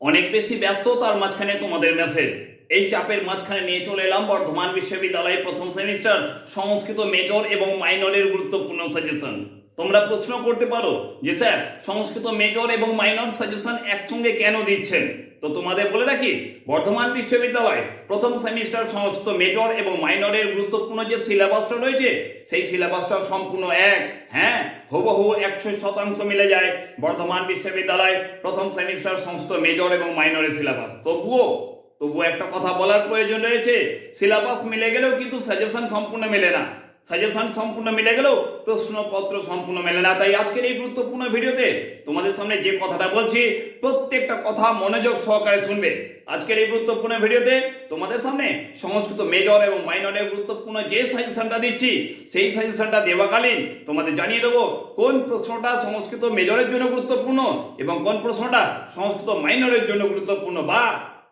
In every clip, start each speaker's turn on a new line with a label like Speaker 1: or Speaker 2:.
Speaker 1: অনেক বেশি ব্যস্ত, তার মাঝখানে তোমাদের মেসেজ এই চাপের মাঝখানে নিয়ে চলে এলাম বর্ধমান বিশ্ববিদ্যালয়ের প্রথম সেমিস্টার সংস্কৃত মেজর এবং মাইনরের গুরুত্বপূর্ণ সাজেশন তোমরা প্রশ্ন করতে পারো যে, স্যার, সংস্কৃত মেজর এবং মাইনর সাজেশন একসঙ্গে কেন দিচ্ছেন? তো তোমাদের বলে রাখি, বর্ধমান বিশ্ববিদ্যালয় প্রথম সেমিস্টার সমস্ত মেজর এবং মাইনরের গুরুত্বপূর্ণ যে সিলেবাসটা রয়েছে, সেই সিলেবাসটা সম্পূর্ণ এক। হ্যাঁ? হুবহু একশো শতাংশ মিলে যায় বর্ধমান বিশ্ববিদ্যালয় প্রথম সেমিস্টার সমস্ত মেজর এবং মাইনরের সিলেবাস তবুও তবুও একটা কথা বলার প্রয়োজন রয়েছে সিলেবাস মিলে গেলেও কিন্তু সাজেশন সম্পূর্ণ মেলে না। সাজেশন সম্পূর্ণ মিলে গেলেও প্রশ্নপত্র সম্পূর্ণ মেলে না। তাই আজকের এই গুরুত্বপূর্ণ ভিডিওতে তোমাদের সামনে যে কথাটা বলছি, প্রত্যেকটা কথা মনোযোগ সহকারে শুনবে। আজকের এই গুরুত্বপূর্ণ ভিডিওতে তোমাদের সামনে সংস্কৃত মেজর এবং মাইনরের গুরুত্বপূর্ণ যে সাজেশনটা দিচ্ছি, সেই সাজেশনটা দেওয়াকালীন তোমাদের জানিয়ে দেবো কোন প্রশ্নটা সংস্কৃত মেজরের জন্য গুরুত্বপূর্ণ এবং কোন প্রশ্নটা সংস্কৃত মাইনরের জন্য গুরুত্বপূর্ণ বা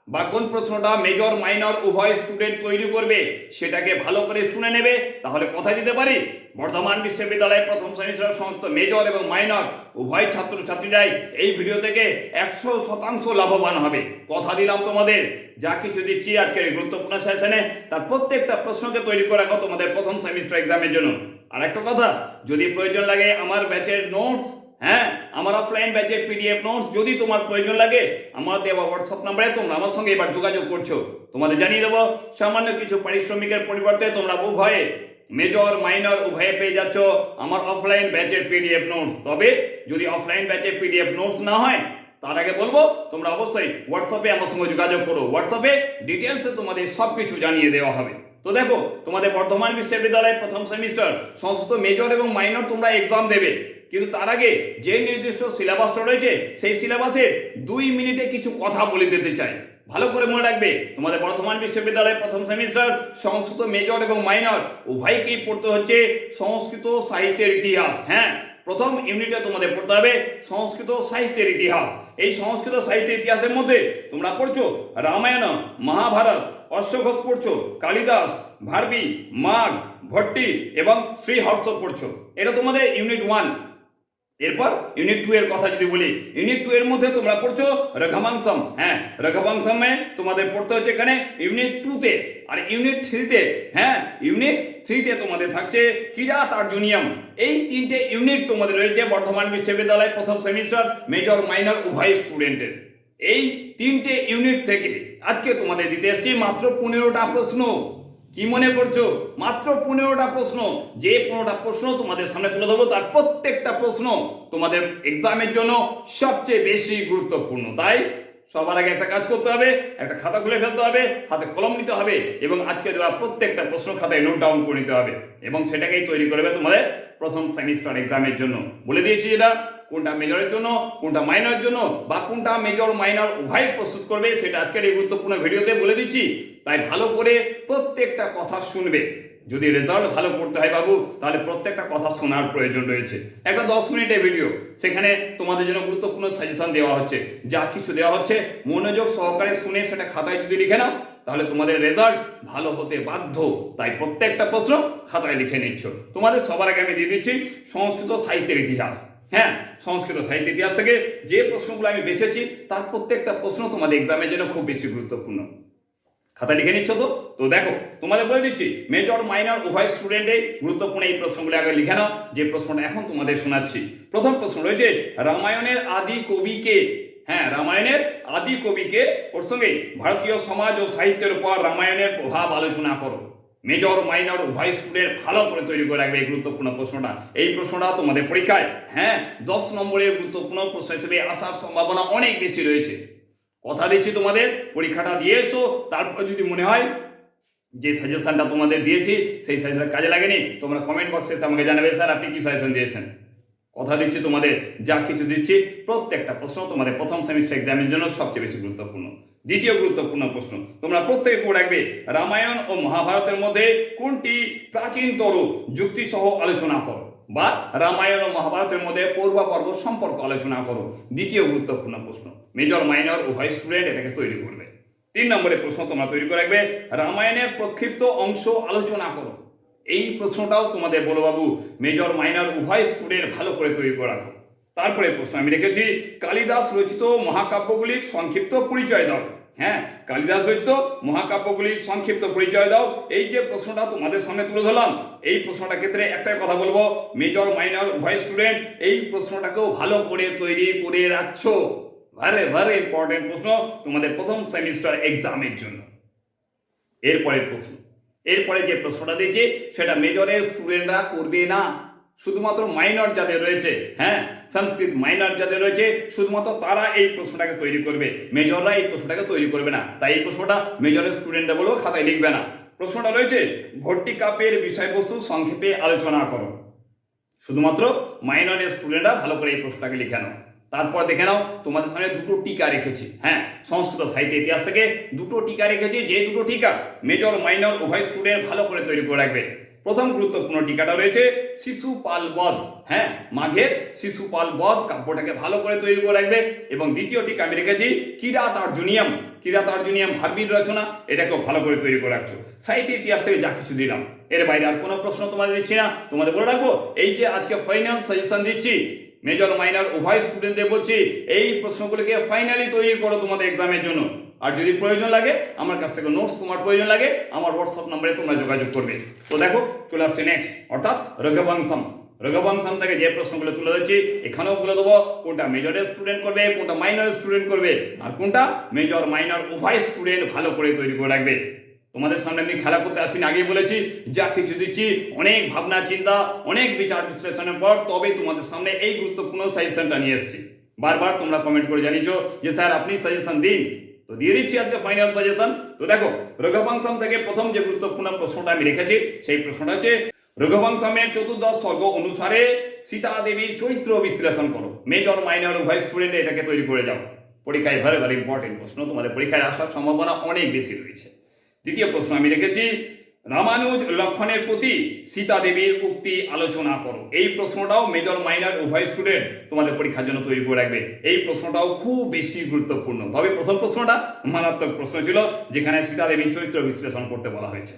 Speaker 1: বা কোন প্রশ্নটা মেজর মাইনর উভয় স্টুডেন্ট তৈরি করবে, সেটাকে ভালো করে শুনে নেবে, তাহলে কথা দিতে পারি? বর্ধমান বিশ্ববিদ্যালয়ের প্রথম সেমিস্টার সমস্ত মেজর এবং মাইনর উভয় ছাত্রছাত্রীরাই এই ভিডিও থেকে একশো শতাংশ লাভবান হবে। কথা দিলাম তোমাদের, যা কিছু দিচ্ছি আজকের গুরুত্বপূর্ণ সেশনে তার প্রত্যেকটা প্রশ্নকে তৈরি করে রাখো তোমাদের প্রথম সেমিস্টার এক্সামের জন্য। আর একটা কথা, যদি প্রয়োজন লাগে আমার ব্যাচের নোটস হ্যাঁ আমার অফলাইন ব্যাচের পিডিএফ নোটস যদি তোমার প্রয়োজন লাগে, আমার দেওয়া হোয়াটসঅ্যাপ নাম্বারে তোমরা আমার সঙ্গে এবার যোগাযোগ করছ। তোমাদের জানিয়ে দেবো, সামান্য কিছু পারিশ্রমিকের পরিবর্তে তোমরা উভয়ে মেজর মাইনর উভয়ে পেয়ে যাচ্ছ আমার অফলাইন ব্যাচের পিডিএফ নোটস তবে যদি অফলাইন ব্যাচের পিডিএফ নোটস না হয়, তার আগে বলব, তোমরা অবশ্যই হোয়াটসঅ্যাপে আমার সঙ্গে যোগাযোগ করো। হোয়াটসঅ্যাপে ডিটেলসে তোমাদের সব কিছু জানিয়ে দেওয়া হবে। তো দেখো, তোমাদের বর্ধমান বিশ্ববিদ্যালয়ের প্রথম সেমিস্টার সমস্ত মেজর এবং মাইনর তোমরা এক্সাম দেবে। কিন্তু তার আগে যে নির্দিষ্ট সিলেবাসটা রয়েছে, সেই সিলেবাসের দুই মিনিটে কিছু কথা বলে দিতে চাই। ভালো করে মনে রাখবে, তোমাদের বর্ধমান বিশ্ববিদ্যালয়ের প্রথম সেমিস্টার, সংস্কৃত মেজর এবং মাইনর, উভয়কেই পড়তে হচ্ছে সংস্কৃত সাহিত্যের ইতিহাস হ্যাঁ? প্রথম ইউনিটে তোমাদের পড়তে হবে সংস্কৃত সাহিত্যের ইতিহাস। এই সংস্কৃত সাহিত্যের ইতিহাসের মধ্যে তোমরা পড়ছো রামায়ণ, মহাভারত, অশ্বঘোষ পড়ছো, কালিদাস, ভারবি, মাঘ, ভট্টি এবং শ্রীহর্ষ পড়ছো। এটা তোমাদের ইউনিট ওয়ান। এরপর ইউনিট টু এর কথা যদি বলি ইউনিট টু এর মধ্যে তোমরা পড়ছো রঘবাংশম হ্যাঁ রঘবাংশমে তোমাদের পড়তে হচ্ছে এখানে ইউনিট টুতে আর ইউনিট থ্রিতে হ্যাঁ ইউনিট থ্রিতে তোমাদের থাকছে কিরাত আর্জুনিয়াম এই তিনটে ইউনিট তোমাদের রয়েছে বর্ধমান বিশ্ববিদ্যালয় প্রথম সেমিস্টার মেজর মাইনর উভয় স্টুডেন্টের এই তিনটে ইউনিট থেকে আজকে তোমাদের দিতে এসেছি মাত্র পনেরোটা প্রশ্ন। কি মনে করছ? মাত্র পনেরোটা প্রশ্ন। যে পনেরোটা প্রশ্ন তোমাদের সামনে তুলে ধরবো, তার প্রত্যেকটা প্রশ্ন তোমাদের এক্সামের জন্য সবচেয়ে বেশি গুরুত্বপূর্ণ। তাই সবার আগে একটা কাজ করতে হবে, একটা খাতা খুলে ফেলতে হবে, হাতে কলম নিতে হবে এবং আজকে দেওয়া প্রত্যেকটা প্রশ্ন খাতায় নোট ডাউন করে নিতে হবে এবং সেটাকেই তৈরি করবে তোমাদের প্রথম সেমিস্টার এক্সামের জন্য। বলে দিয়েছি এটা কোনটা মেজরের জন্য, কোনটা মাইনরের জন্য, বা কোনটা মেজর মাইনর উভয় প্রস্তুত করবে, সেটা আজকের এই গুরুত্বপূর্ণ ভিডিওতে বলে দিচ্ছি। তাই ভালো করে প্রত্যেকটা কথা শুনবে। যদি রেজাল্ট ভালো করতে হয় বাবু, তাহলে প্রত্যেকটা কথা শোনার প্রয়োজন রয়েছে। একটা দশ মিনিটের ভিডিও সেখানে তোমাদের জন্য গুরুত্বপূর্ণ সাজেশন দেওয়া হচ্ছে। যা কিছু দেওয়া হচ্ছে, মনোযোগ সহকারে শুনে সেটা খাতায় যদি লিখে নাও, তাহলে তোমাদের রেজাল্ট ভালো হতে বাধ্য। তাই প্রত্যেকটা প্রশ্ন খাতায় লিখে নিচ্ছ। তোমাদের সবার আগে আমি দিয়ে দিচ্ছি সংস্কৃত সাহিত্যের ইতিহাস। হ্যাঁ সংস্কৃত সাহিত্য ইতিহাস থেকে যে প্রশ্নগুলো আমি বেছেছি, তার প্রত্যেকটা প্রশ্ন তোমাদের এক্সামের জন্য খুব বেশি গুরুত্বপূর্ণ। খাতা লিখে নিচ্ছ তো? তো দেখো, তোমাদের বলে দিচ্ছি মেজর মাইনর উভয় স্টুডেন্টে গুরুত্বপূর্ণ এই প্রশ্নগুলো আগে লিখে নাও, যে প্রশ্নটা এখন তোমাদের শোনাচ্ছি। প্রথম প্রশ্ন রয়েছে, রামায়ণের আদি কবিকে হ্যাঁ রামায়ণের আদি কবিকে ওর সঙ্গে ভারতীয় সমাজ ও সাহিত্যের উপর রামায়ণের প্রভাব আলোচনা করো। মেজর মাইনর উভয় স্টুডেন্ট ভালো করে তৈরি করে রাখবে এই গুরুত্বপূর্ণ প্রশ্নটা। এই প্রশ্নটা তোমাদের পরীক্ষায় হ্যাঁ দশ নম্বরের গুরুত্বপূর্ণ প্রশ্ন হিসেবে আসার সম্ভাবনা অনেক বেশি রয়েছে। কথা দিচ্ছি তোমাদের, পরীক্ষাটা দিয়ে এসো, তারপর যদি মনে হয় যে সাজেশনটা তোমাদের দিয়েছি, সেই সাজেশন কাজে লাগেনি, তোমরা কমেন্ট বক্সে আমাকে জানাবে, স্যার, আপনি কি সাজেশন দিয়েছেন? কথা দিচ্ছি তোমাদের, যা কিছু দিচ্ছি, প্রত্যেকটা প্রশ্ন তোমাদের প্রথম সেমিস্টার এক্সামের জন্য সবচেয়ে বেশি গুরুত্বপূর্ণ। দ্বিতীয় গুরুত্বপূর্ণ প্রশ্ন, তোমরা প্রত্যেকে করে রাখবে, রামায়ণ ও মহাভারতের মধ্যে কোনটি প্রাচীনতর যুক্তি সহ আলোচনা করো বা রামায়ণ ও মহাভারতের মধ্যে পূর্ব পর্ব সম্পর্ক আলোচনা করো। দ্বিতীয় গুরুত্বপূর্ণ প্রশ্ন মেজর মাইনর উভয় স্টুডেন্ট এটাকে তৈরি করবে। তিন নম্বরের প্রশ্ন তোমরা তৈরি করে রাখবে, রামায়ণের প্রক্ষিপ্ত অংশ আলোচনা করো। এই প্রশ্নটাও তোমাদের বলো বাবু মেজর মাইনর উভয় স্টুডেন্ট ভালো করে তৈরি করে রাখো।
Speaker 2: তারপরে প্রশ্ন আমি রেখেছি, কালিদাস রচিত মহাকাব্যগুলির সংক্ষিপ্ত পরিচয় দাও। হ্যাঁ কালিদাস রচিত মহাকাব্যগুলির সংক্ষিপ্ত পরিচয় দাও। এই যে প্রশ্নটা তোমাদের সামনে তুলে ধরলাম, এই প্রশ্নটার ক্ষেত্রে একটাই কথা বলব মেজর মাইনর উভয় স্টুডেন্ট এই প্রশ্নটাকেও ভালো করে তৈরি করে রাখছো। ভারে ভারে ইম্পর্টেন্ট প্রশ্ন তোমাদের প্রথম সেমিস্টার এক্সামের জন্য। এরপরের প্রশ্ন, এরপরে যে প্রশ্নটা দিয়েছে, সেটা মেজরের স্টুডেন্টরা করবে না। শুধুমাত্র মাইনর যাদের রয়েছে হ্যাঁ? সংস্কৃত মাইনর যাদের রয়েছে, শুধুমাত্র তারা এই প্রশ্নটাকে তৈরি করবে। মেজররা এই প্রশ্নটাকে তৈরি করবে না। তাই এই প্রশ্নটা মেজরের স্টুডেন্টরা বলেও খাতায় লিখবে না। প্রশ্নটা রয়েছে, ভর্তি কাপের বিষয়বস্তু সংক্ষেপে আলোচনা করো। শুধুমাত্র মাইনরের স্টুডেন্টরা ভালো করে এই প্রশ্নটাকে লিখে নাও। তারপর দেখে নাও, তোমাদের সামনে দুটো টিকা রেখেছি হ্যাঁ? সংস্কৃত সাহিত্য ইতিহাস থেকে দুটো টিকা রেখেছি, যে দুটো টিকা মেজর মাইনর উভয় স্টুডেন্ট ভালো করে তৈরি করে রাখবে। প্রথম গুরুত্বপূর্ণ টিকাটা রয়েছে শিশুপাল বধ। হ্যাঁ মাঘের শিশুপাল বধ কাব্যটাকে ভালো করে তৈরি করে রাখবে। এবং দ্বিতীয় টিকা আমি রেখেছি কিরাত অর্জুনিয়াম কিরাত অর্জুনিয়াম ভার্বির রচনা, এটাকেও ভালো করে তৈরি করে রাখছো। সাহিত্য ইতিহাস থেকে যা কিছু দিলাম। এর বাইরে আর কোনো প্রশ্ন তোমাদের দিচ্ছি না। তোমাদের বলে রাখব, এই যে আজকে ফাইনাল সাজেশন দিচ্ছি মেজর মাইনর উভয় স্টুডেন্টদের বলছি, এই প্রশ্নগুলোকে ফাইনালি তৈরি করো তোমাদের এক্সামের জন্য। আর যদি প্রয়োজন লাগে, আমার কাছ থেকে নোটস তোমার প্রয়োজন লাগে, আমার হোয়াটসঅ্যাপ নম্বরে তোমরা যোগাযোগ করবে। তো দেখো, চলে আসছে নেক্সট অর্থাৎ রঘবংশম। রঘবংশম থেকে যে প্রশ্নগুলো তুলে ধরছি, এখানেও বলে দেবো, কোনটা মেজরের স্টুডেন্ট করবে, কোনটা মাইনর স্টুডেন্ট করবে, আর কোনটা মেজর মাইনর উভয় স্টুডেন্ট ভালো করে তৈরি করে রাখবে। তোমাদের সামনে আমি খেলা করতে আসিনি, আগেই বলেছি, যা কিছু দিচ্ছি, অনেক ভাবনা, চিন্তা, অনেক বিচার বিশ্লেষণের পর তবে তোমাদের সামনে এই গুরুত্বপূর্ণ সাজেশনটা নিয়ে এসেছি। বারবার তোমরা কমেন্ট করে জানিয়েছো যে, স্যার, আপনি সাজেশন দিন। তো দিয়ে দিচ্ছি আজকে ফাইনাল সাজেশন তো দেখো, রঘুবংশম থেকে প্রথম যে গুরুত্বপূর্ণ প্রশ্নটা আমি রেখেছি, সেই প্রশ্নটা হচ্ছে, রঘুবংশমের চতুর্দশ স্বর্গ অনুসারে সীতা দেবীর চরিত্র বিশ্লেষণ করো। মেজর মাইনর উভয় স্টুডেন্ট এটাকে তৈরি করে যাও পরীক্ষায় ভেরি ভেরি ইম্পর্টেন্ট প্রশ্ন। তোমাদের পরীক্ষায় আসার সম্ভাবনা অনেক বেশি রয়েছে। দ্বিতীয় প্রশ্ন আমি রেখেছি, রামানুজ লক্ষণের প্রতি সীতা দেবীর উক্তি আলোচনা করো। এই প্রশ্নটাও মেজর মাইনর উভয় স্টুডেন্ট তোমাদের পরীক্ষার জন্য তৈরি করে রাখবে। এই প্রশ্নটাও খুব বেশি গুরুত্বপূর্ণ। তবে প্রথম প্রশ্নটা মারাত্মক প্রশ্ন ছিল, যেখানে সীতা দেবীর চরিত্র বিশ্লেষণ করতে বলা হয়েছে।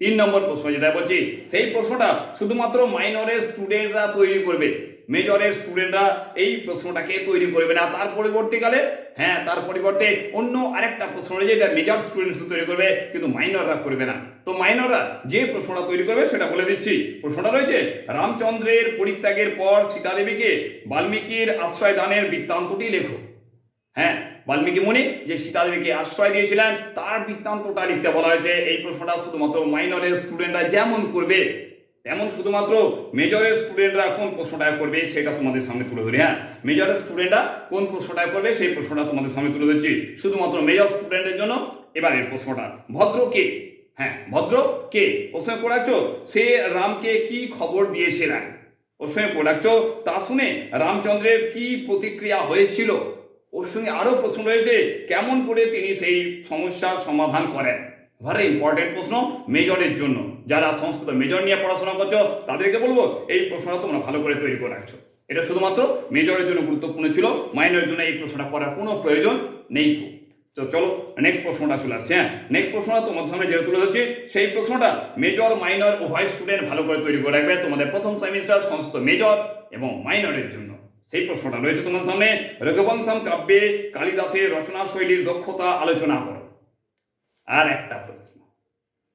Speaker 2: তিন নম্বর প্রশ্ন যেটা বলছি, সেই প্রশ্নটা শুধুমাত্র মাইনরের স্টুডেন্টরা তৈরি করবে। মেজরের স্টুডেন্টরা এই প্রশ্নটাকে তৈরি করবে না। তার পরিবর্তীকালে হ্যাঁ তার পরিবর্তে অন্য আরেকটা প্রশ্ন রয়েছে, এটা মেজর স্টুডেন্টস তৈরি করবে, কিন্তু মাইনররা করবে না। তো মাইনররা যে প্রশ্নটা তৈরি করবে, সেটা বলে দিচ্ছি। প্রশ্নটা রয়েছে, রামচন্দ্রের পরিত্যাগের পর সীতাদেবীকে বাল্মীকির আশ্রয় দানের বৃত্তান্তটি লেখো। হ্যাঁ বাল্মীকি মুনি যে সীতাদেবীকে আশ্রয় দিয়েছিলেন, তার বৃত্তান্তটা লিখতে বলা হয়েছে। এই প্রশ্নটা শুধুমাত্র মাইনরের স্টুডেন্টরা যেমন করবে তেমন শুধুমাত্র মেজরের স্টুডেন্টরা কোন প্রশ্নটা করবে সেটা তোমাদের সামনে তুলে ধরি হ্যাঁ? মেজরের স্টুডেন্টরা কোন প্রশ্নটা করবে সেই প্রশ্নটা তোমাদের সামনে তুলে ধরছি। শুধুমাত্র মেজর স্টুডেন্টের জন্য, এবার এবারের প্রশ্নটা। ভদ্র কে? হ্যাঁ ভদ্র কে? প্রশ্ন পড়াচ্ছ সে রামকে কি খবর দিয়েছিলেন ওর সঙ্গে পড়াচ্ছ তা শুনে রামচন্দ্রের কি প্রতিক্রিয়া হয়েছিল? ওর সঙ্গে আরও প্রশ্ন রয়েছে, কেমন করে তিনি সেই সমস্যার সমাধান করেন? ভেরি ইম্পর্টেন্ট প্রশ্ন মেজরের জন্য। যারা সংস্কৃত মেজর নিয়ে পড়াশোনা করছ, তাদেরকে বলব, এই প্রশ্নটা তোমরা ভালো করে তৈরি করে রাখছো। এটা শুধুমাত্র মেজরের জন্য গুরুত্বপূর্ণ ছিল মাইনরের জন্য এই প্রশ্নটা করার কোনো প্রয়োজন নেই তো। চলো নেক্সট প্রশ্নটা চলে আসছে হ্যাঁ? নেক্সট প্রশ্নটা তোমাদের সামনে যেটা তুলে ধরছি, সেই প্রশ্নটা মেজর মাইনর উভয় স্টুডেন্ট ভালো করে তৈরি করে রাখবে তোমাদের প্রথম সেমিস্টার সমস্ত মেজর এবং মাইনরের জন্য। সেই প্রশ্নটা রয়েছে তোমার সামনে। রঘুবংশম কাব্যে কালিদাসের রচনা শৈলীর দক্ষতা আলোচনা করো। আর একটা প্রশ্ন।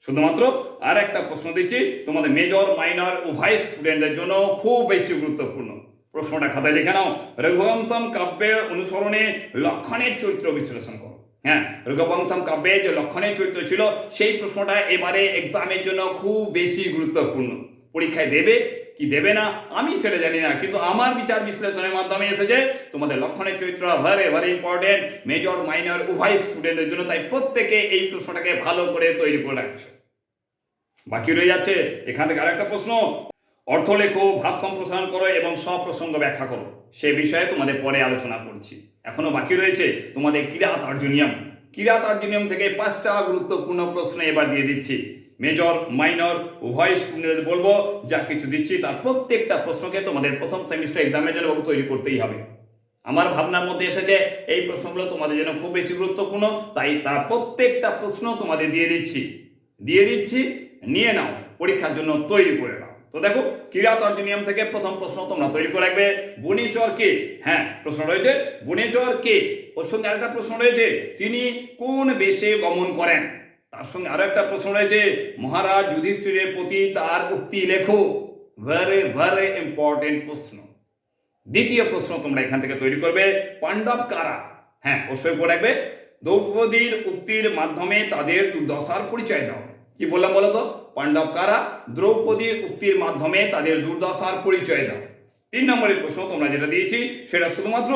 Speaker 2: শুধুমাত্র আর একটা প্রশ্ন দিচ্ছি, তোমাদের মেজর মাইনর উভয় স্টুডেন্টদের জন্য খুব বেশি গুরুত্বপূর্ণ। প্রশ্নটা খাতায় লিখে নাও। রঘুবংশম কাব্যে অনুসরণে লক্ষণের চরিত্র বিশ্লেষণ করো। হ্যাঁ রঘুবংশম কাব্যে যে লক্ষণের চরিত্র ছিল, সেই প্রশ্নটা এবারে এক্সামের জন্য খুব বেশি গুরুত্বপূর্ণ। পরীক্ষায় দেবে কি দেবে না, আমি সেটা জানি না। কিন্তু আমার বিচার বিশ্লেষণের মাধ্যমে এসেছে, তোমাদের লক্ষণের চরিত্র very very important major minor উভয় স্টুডেন্টের জন্য। তাই প্রত্যেকে এই প্রশ্নটাকে ভালো করে তৈরি করে রাখছো। বাকি রয়ে যাচ্ছে, এখান থেকে আরেকটা প্রশ্ন। অর্থ লেখো, ভাব সম্প্রসারণ করো এবং সপ্রসঙ্গ ব্যাখ্যা করো। সে বিষয়ে তোমাদের পরে আলোচনা করছি। এখনও বাকি রয়েছে, তোমাদের কিরাত অর্জুনিয়ম কিরাত অর্জুনিয়ম থেকে পাঁচটা গুরুত্বপূর্ণ প্রশ্ন এবার দিয়ে দিচ্ছি। মেজর মাইনর উভয় স্টুডেন্টদের বলব, যা কিছু দিচ্ছি তার প্রত্যেকটা প্রশ্নকে তোমাদের প্রথম সেমিস্টার এক্সামের জন্য বাবু তৈরি করতেই হবে। আমার ভাবনার মধ্যে এসেছে, এই প্রশ্নগুলো তোমাদের জন্য খুব বেশি গুরুত্বপূর্ণ, তাই তার প্রত্যেকটা প্রশ্ন তোমাদের দিয়ে দিচ্ছি। দিয়ে দিচ্ছি, নিয়ে নাও, পরীক্ষার জন্য তৈরি করে নাও। তো দেখো কিরাত অর্জনিয়াম থেকে প্রথম প্রশ্ন তোমরা তৈরি করে রাখবে, বনিচর কে? হ্যাঁ প্রশ্ন রয়েছে, বনিচর কে? ওর সঙ্গে আরেকটা প্রশ্ন রয়েছে, তিনি কোন বেশে গমন করেন? তার সঙ্গে আরও একটা প্রশ্ন রয়েছে, মহারাজ যুধিষ্ঠিরের প্রতি তার উক্তি লেখো। ভেরি ভেরি ইম্পর্টেন্ট প্রশ্ন। দ্বিতীয় প্রশ্ন তোমরা এখান থেকে তৈরি করবে, পাণ্ডব কারা? হ্যাঁ অবশ্যই করে রাখবে। দ্রৌপদীর উক্তির মাধ্যমে তাদের দুর্দশার পরিচয় দাও। কি বললাম বলো তো? পাণ্ডব কারা? দ্রৌপদীর উক্তির মাধ্যমে তাদের দুর্দশার পরিচয় দাও। তিন নম্বরের প্রশ্ন তোমরা যেটা দিয়েছি, সেটা শুধুমাত্র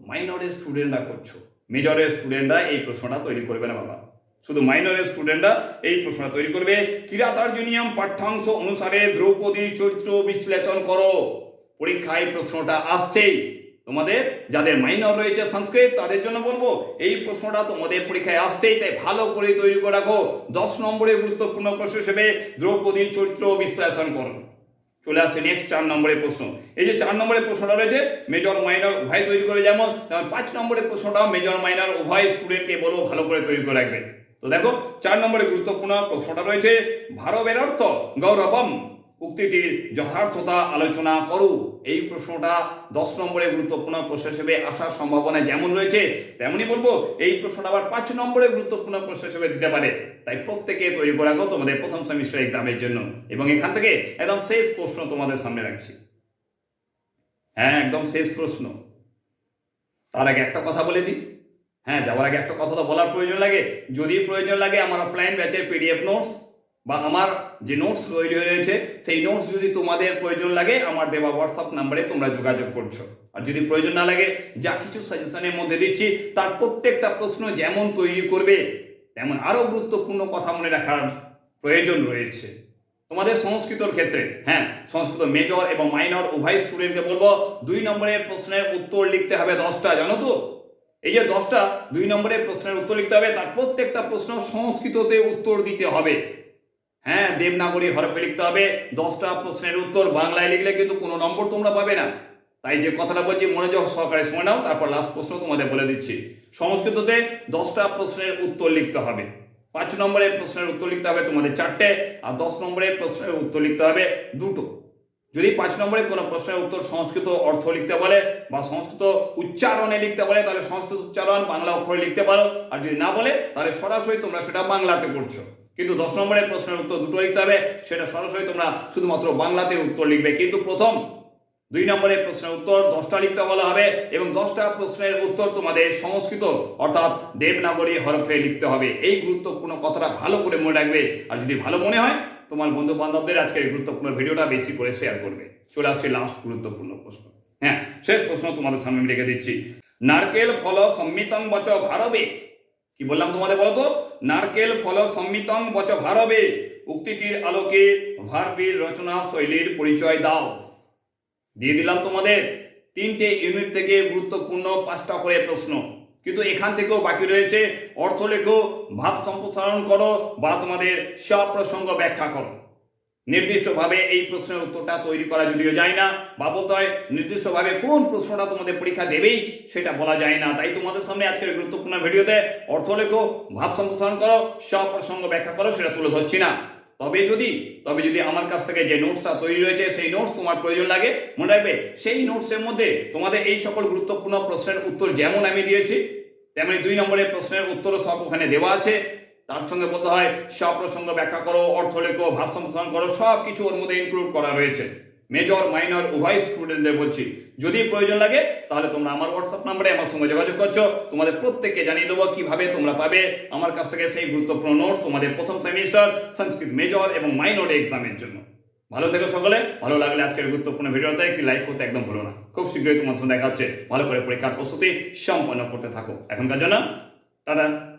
Speaker 2: মাইনরের স্টুডেন্টরা করছ। মেজরের স্টুডেন্টরা এই প্রশ্নটা তৈরি করবে না বাবা। শুধু মাইনরের স্টুডেন্টরা এই প্রশ্নটা তৈরি করবে। কিরাতার্জুনিয়ম পাঠ্যাংশ অনুসারে দ্রৌপদীর চরিত্র বিশ্লেষণ করো। পরীক্ষায় প্রশ্নটা আসছেই। তোমাদের, যাদের মাইনর রয়েছে সংস্কৃত, তাদের জন্য বলব, এই প্রশ্নটা তোমাদের পরীক্ষায় আসছেই, তাই ভালো করে তৈরি করে রাখো। দশ নম্বরের গুরুত্বপূর্ণ প্রশ্ন হিসেবে দ্রৌপদীর চরিত্র বিশ্লেষণ করো। চলে আসছে নেক্সট চার নম্বরের প্রশ্ন। এই যে চার নম্বরের প্রশ্নটা রয়েছে মেজর মাইনর উভয় তৈরি করে যেমন পাঁচ নম্বরের প্রশ্নটা মেজর মাইনর উভয় স্টুডেন্টকে বলো, ভালো করে তৈরি করে রাখবে। তো দেখো, চার নম্বরে গুরুত্বপূর্ণ প্রশ্নটা রয়েছে ভারবের অর্থ গৌরবম উক্তিটির যথার্থতা আলোচনা করো। এই প্রশ্নটা দশ নম্বরে গুরুত্বপূর্ণ প্রশ্ন হিসেবে আসার সম্ভাবনা যেমন রয়েছে, তেমনই বলব, এই প্রশ্নটা আবার পাঁচ নম্বরে গুরুত্বপূর্ণ প্রশ্ন হিসেবে দিতে পারে। তাই প্রত্যেকে তৈরি করা গো তোমাদের প্রথম সেমিস্টার এক্সামের জন্য। এবং এখান থেকে একদম শেষ প্রশ্ন তোমাদের সামনে রাখছি। হ্যাঁ একদম শেষ প্রশ্ন। তার আগে একটা কথা বলে দিই। হ্যাঁ যাওয়ার আগে একটা কথা তো বলার প্রয়োজন লাগে। যদি প্রয়োজন লাগে, আমার অফলাইন ব্যাচের পিডিএফ নোটস বা আমার যে নোটস রয়েছে, সেই নোটস যদি তোমাদের প্রয়োজন লাগে, আমার দেওয়া হোয়াটসঅ্যাপ নাম্বারে তোমরা যোগাযোগ করছ। আর যদি প্রয়োজন না লাগে, যা কিছু সাজেশনের মধ্যে দিচ্ছি, তার প্রত্যেকটা প্রশ্ন যেমন তৈরি করবে, তেমন আরও গুরুত্বপূর্ণ কথা মনে রাখার প্রয়োজন রয়েছে। তোমাদের সংস্কৃতর ক্ষেত্রে হ্যাঁ সংস্কৃত মেজর এবং মাইনর উভয় স্টুডেন্টকে বলব, দুই নম্বরের প্রশ্নের উত্তর লিখতে হবে দশটা, জানো তো? এই যে দশটা, দুই নম্বরের প্রশ্নের উত্তর লিখতে হবে। তার প্রত্যেকটা প্রশ্ন সংস্কৃততে উত্তর দিতে হবে। হ্যাঁ দেবনাগরী হরফে লিখতে হবে। দশটা প্রশ্নের উত্তর বাংলায় লিখলে কিন্তু কোনো নম্বর তোমরা পাবে না। তাই যে কথাটা বলছি, মনোযোগ সহকারে শুনে নাও, তারপর লাস্ট প্রশ্ন তোমাদের বলে দিচ্ছি। সংস্কৃততে দশটা প্রশ্নের উত্তর লিখতে হবে। পাঁচ নম্বরের প্রশ্নের উত্তর লিখতে হবে তোমাদের চারটে, আর দশ নম্বরের প্রশ্নের উত্তর লিখতে হবে দুটো। যদি পাঁচ নম্বরে কোনো প্রশ্নের উত্তর সংস্কৃত অর্থ লিখতে বলে বা সংস্কৃত উচ্চারণে লিখতে বলে, তাহলে সংস্কৃত উচ্চারণ বাংলা অক্ষরে লিখতে পারো। আর যদি না বলে, তাহলে সরাসরি তোমরা সেটা বাংলাতে করছ। কিন্তু দশ নম্বরের প্রশ্নের উত্তর দুটো লিখতে হবে, সেটা সরাসরি তোমরা শুধুমাত্র বাংলাতে উত্তর লিখবে। কিন্তু প্রথম দুই নম্বরের প্রশ্নের উত্তর দশটা লিখতে বলা হবে এবং দশটা প্রশ্নের উত্তর তোমাদের সংস্কৃত, অর্থাৎ দেবনাগরী হরফে লিখতে হবে। এই গুরুত্বপূর্ণ কথাটা ভালো করে মনে রাখবে। আর যদি ভালো মনে হয় তোমার বন্ধু বান্ধবদের আজকের এই গুরুত্বপূর্ণ ভিডিওটা বেশি করে শেয়ার করবে। চলে আসছে লাস্ট গুরুত্বপূর্ণ প্রশ্ন। হ্যাঁ শেষ প্রশ্ন তোমাদের সামনে রেখে দিচ্ছি। নারকেল ফল সম্মিতং বচ ভারবে। কি বললাম তোমাদের বলো তো? নারকেল ফল সম্মিতং বচ ভারবে। উক্তিটির আলোকে ভারবীর রচনা শৈলীর পরিচয় দাও। দিয়ে দিলাম তোমাদের। তিনটে ইউনিট থেকে গুরুত্বপূর্ণ পাঁচটা করে প্রশ্ন। কিন্তু এখান থেকেও বাকি রয়েছে, অর্থ লেখো, ভাব সম্প্রসারণ করো, বা তোমাদের সপ্রসঙ্গ ব্যাখ্যা করো। নির্দিষ্টভাবে এই প্রশ্নের উত্তরটা তৈরি করা যদিও যায় না বা হয় নির্দিষ্টভাবে কোন প্রশ্নটা তোমাদের পরীক্ষা দেবেই সেটা বলা যায় না। তাই তোমাদের সামনে আজকের গুরুত্বপূর্ণ ভিডিওতে অর্থ লেখো, ভাব সম্প্রসারণ করো সপ্রসঙ্গ ব্যাখ্যা করো, সেটা তুলে ধরছি না। তবে যদি তবে যদি আমার কাছ থেকে যে নোটসটা তৈরি রয়েছে, সেই নোটস তোমার প্রয়োজন লাগে, মনে রাখবে, সেই নোটসের মধ্যে তোমাদের এই সকল গুরুত্বপূর্ণ প্রশ্নের উত্তর যেমন আমি দিয়েছি, তেমনি দুই নম্বরের প্রশ্নের উত্তরও সব ওখানে দেওয়া আছে। তার সঙ্গে বলতে হয় সব প্রসঙ্গ ব্যাখ্যা করো অর্থ লেখো ভাব সম্প্রসারণ করো সব কিছু ওর মধ্যে ইনক্লুড করা রয়েছে। মেজর মাইনর উভয় স্টুডেন্টদের বলছি, যদি প্রয়োজন লাগে, তাহলে তোমরা আমার হোয়াটসঅ্যাপ নাম্বারে আমার সঙ্গে যোগাযোগ করছ। তোমাদের প্রত্যেককে জানিয়ে দেবো কীভাবে তোমরা পাবে। আমার কাছ থেকে সেই গুরুত্বপূর্ণ নোট তোমাদের প্রথম সেমিস্টার সংস্কৃত মেজর এবং মাইনর এক্সামের জন্য। ভালো থেকো সকলে। ভালো লাগলে আজকের গুরুত্বপূর্ণ ভিডিওতে একটি লাইক করতে একদম ভুলো না। খুব শীঘ্রই তোমার সঙ্গে দেখা হচ্ছে। ভালো করে পরীক্ষার প্রস্তুতি সম্পন্ন করতে থাকো। এখনকার জন্য, টাটা।